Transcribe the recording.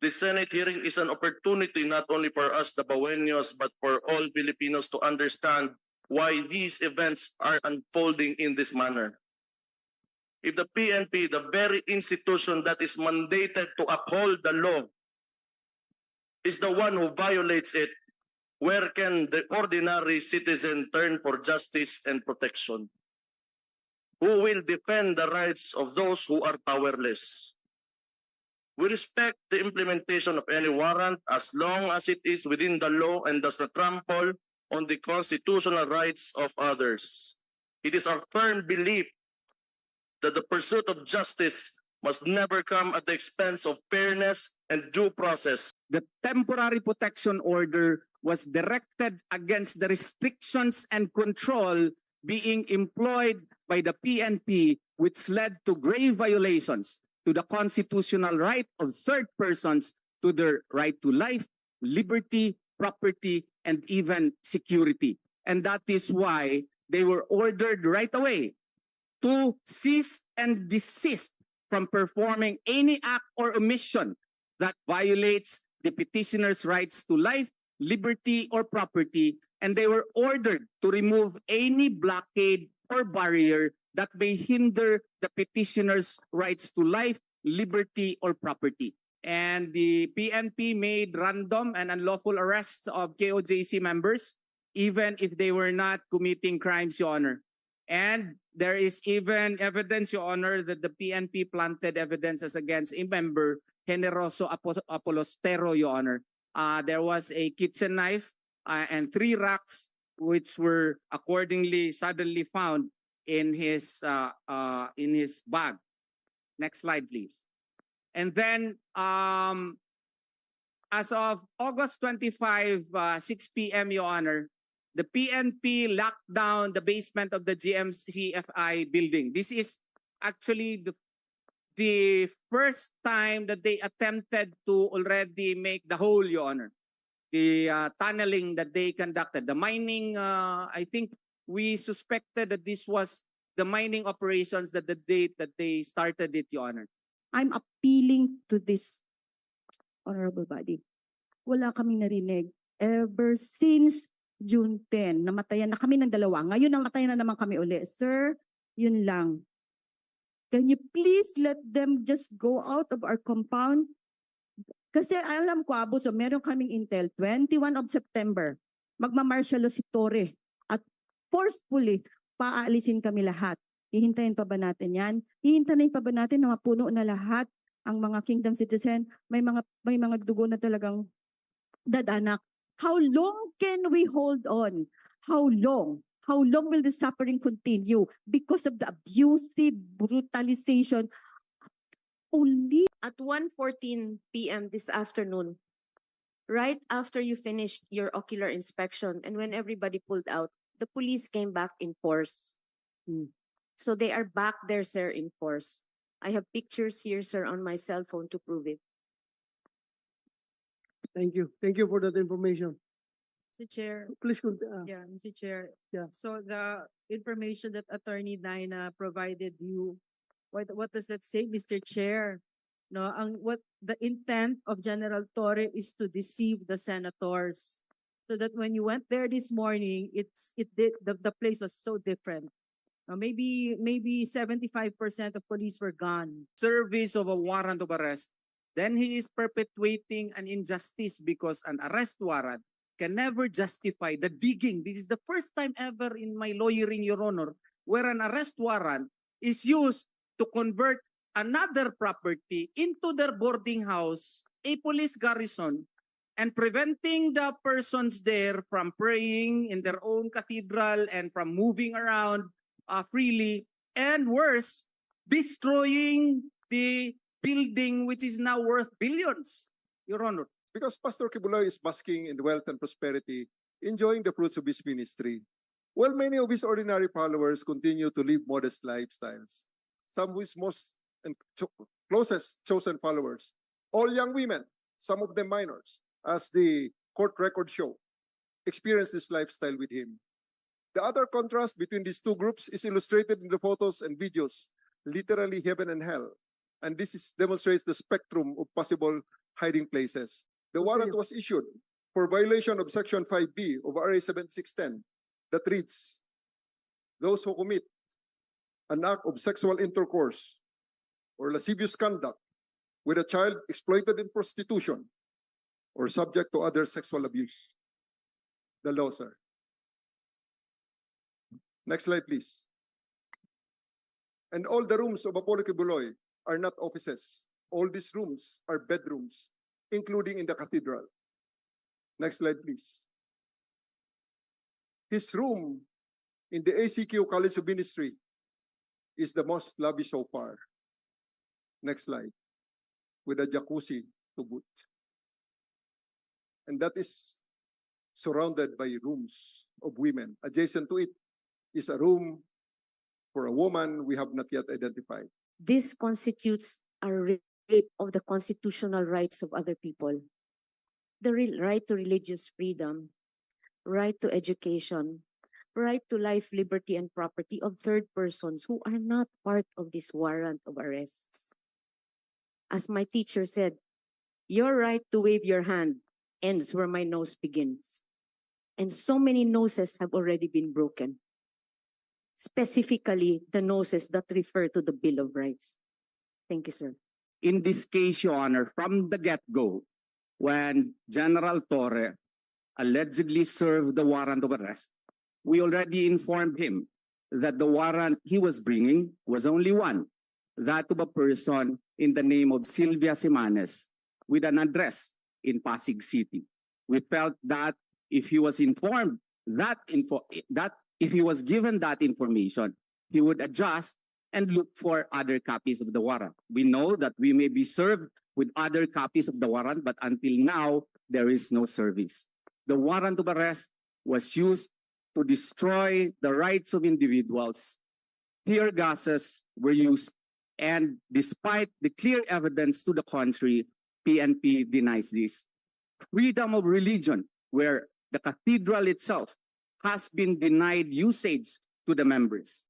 The Senate hearing is an opportunity not only for us, the Baweños, but for all Filipinos to understand why these events are unfolding in this manner. If the PNP, the very institution that is mandated to uphold the law, is the one who violates it, where can the ordinary citizen turn for justice and protection? Who will defend the rights of those who are powerless? We respect the implementation of any warrant as long as it is within the law and does not trample on the constitutional rights of others. It is our firm belief that the pursuit of justice must never come at the expense of fairness and due process. the temporary protection order was directed against the restrictions and control being employed by the PNP, which led to grave violations to the constitutional right of third persons to their right to life, liberty, property, and even security. And that is why they were ordered right away to cease and desist from performing any act or omission that violates the petitioner's rights to life, liberty, or property, and they were ordered to remove any blockade or barrier that may hinder the petitioner's rights to life, liberty, or property. And the PNP made random and unlawful arrests of KOJC members, even if they were not committing crimes, Your Honor. And there is even evidence, Your Honor, that the PNP planted evidences against a member Generoso Apolostero, Your Honor. Uh, there was a kitchen knife uh, and three rocks, which were accordingly suddenly found in his uh, uh, in his bag. Next slide, please. And then, um, as of August 25, uh, 6 p.m., Your Honor, the PNP locked down the basement of the GMCFI building. This is actually the the first time that they attempted to already make the hole, Your Honor. The uh, tunneling that they conducted, the mining, uh, I think we suspected that this was the mining operations that the date that they started it, Your Honor. I'm appealing to this honorable body. Wala kaming narinig. Ever since June 10, namatayan na kami ng dalawa. Ngayon namatayan na naman kami uli. Sir, yun lang. Can you please let them just go out of our compound? Kasi alam ko, Abo, so meron kaming intel, 21 of September, magmamartial law si Torre at forcefully paaalisin kami lahat. Hihintayin pa ba natin yan? Hihintayin pa ba natin na mapuno na lahat ang mga kingdom citizen? May mga may mga dugo na talagang dadanak. How long can we hold on? How long? How long will the suffering continue because of the abusive brutalization? Only at 1:14 p.m. this afternoon, right after you finished your ocular inspection and when everybody pulled out, the police came back in force. Hmm. So they are back there, sir, in force. I have pictures here, sir, on my cell phone to prove it. Thank you. Thank you for that information. Mr. Chair, Please, con- uh, yeah, Mr. Chair. Yeah. So the information that Attorney Dina provided you, what, what does that say, Mr. Chair? No, ang, what, the intent of General Torre is to deceive the senators. So that when you went there this morning, it's, it did, the, the place was so different. Uh, maybe, maybe seventy-five percent of police were gone. service of a warrant of arrest, then he is perpetuating an injustice because an arrest warrant can never justify the digging. This is the first time ever in my lawyering, Your Honor, where an arrest warrant is used to convert another property into their boarding house, a police garrison, and preventing the persons there from praying in their own cathedral and from moving around uh, freely, and worse, destroying the building which is now worth billions, Your Honor. because Pastor Kibuloy is basking in wealth and prosperity, enjoying the fruits of his ministry, while many of his ordinary followers continue to live modest lifestyles. Some of his most and cho- closest chosen followers, all young women, some of them minors, as the court record show, experience this lifestyle with him. The other contrast between these two groups is illustrated in the photos and videos, literally heaven and hell. And this is, demonstrates the spectrum of possible hiding places. The warrant was issued for violation of Section 5B of RA 7610 that reads, those who commit an act of sexual intercourse or lascivious conduct with a child exploited in prostitution or subject to other sexual abuse. The law, sir. Next slide, please. And all the rooms of Apollo Kibuloy are not offices. All these rooms are bedrooms, including in the cathedral. Next slide, please. His room in the ACQ College of Ministry is the most lavish so far. Next slide. With a jacuzzi to boot. And that is surrounded by rooms of women. Adjacent to it is a room for a woman we have not yet identified. This constitutes a rape of the constitutional rights of other people. The right to religious freedom, right to education, right to life, liberty, and property of third persons who are not part of this warrant of arrests. As my teacher said, your right to wave your hand ends where my nose begins. And so many noses have already been broken. Specifically, the noses that refer to the Bill of Rights. Thank you, sir. In this case, Your Honor, from the get-go, when General Torre allegedly served the warrant of arrest, we already informed him that the warrant he was bringing was only one, that of a person in the name of Sylvia Simanes with an address in Pasig City. We felt that if he was informed that info, that if he was given that information, he would adjust and look for other copies of the warrant. We know that we may be served with other copies of the warrant, but until now, there is no service. The warrant of arrest was used to destroy the rights of individuals. Tear gases were used, and despite the clear evidence to the contrary, PNP denies this. Freedom of religion, where the cathedral itself has been denied usage to the members.